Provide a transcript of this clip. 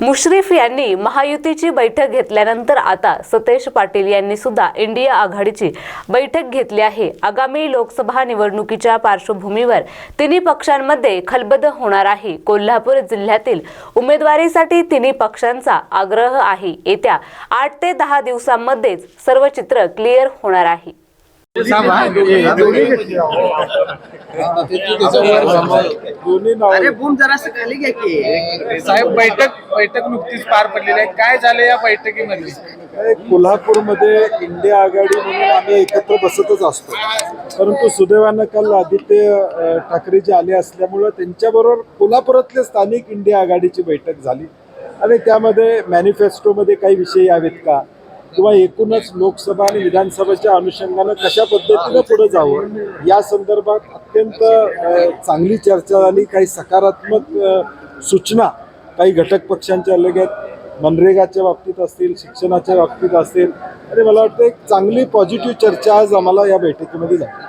मुश्रीफ यांनी महायुतीची बैठक घेतल्यानंतर आता सतेश पाटील यांनी सुद्धा इंडिया आघाडीची बैठक घेतली आहे. आगामी लोकसभा निवडणुकीच्या पार्श्वभूमीवर तिन्ही पक्षांमध्ये खलबद होणार आहे. कोल्हापूर जिल्ह्यातील उमेदवारीसाठी तिन्ही पक्षांचा आग्रह आहे. येत्या आठ ते दहा दिवसांमध्येच सर्व चित्र क्लिअर होणार आहे. अरे बूम जरा खाली घ्या की. साहेब बैठक बैठक नुकतीच पार पडलेली आहे. काय झालं या बैठकीमध्ये? कोल्हापूरमध्ये इंडिया आघाडी म्हणून आम्ही एकत्र बसतच असतो. परंतु सुदैवानं काल आदित्य ठाकरे जे आले असल्यामुळं त्यांच्याबरोबर कोल्हापुरातल्या स्थानिक इंडिया आघाडीची बैठक झाली. आणि त्यामध्ये मॅनिफेस्टोमध्ये काही विषय यावेत का? किंवा एकूणच लोकसभा आणि विधानसभेच्या अनुषंगानं कशा पद्धतीनं पुढे जावं या संदर्भात अत्यंत चांगली चर्चा झाली. काही सकारात्मक सूचना काही घटक पक्षांच्या लगेच मनरेगाच्या बाबतीत असतील शिक्षणाच्या बाबतीत असतील. आणि मला वाटतं एक चांगली पॉझिटिव्ह चर्चा आज आम्हाला या बैठकीमध्ये झाली.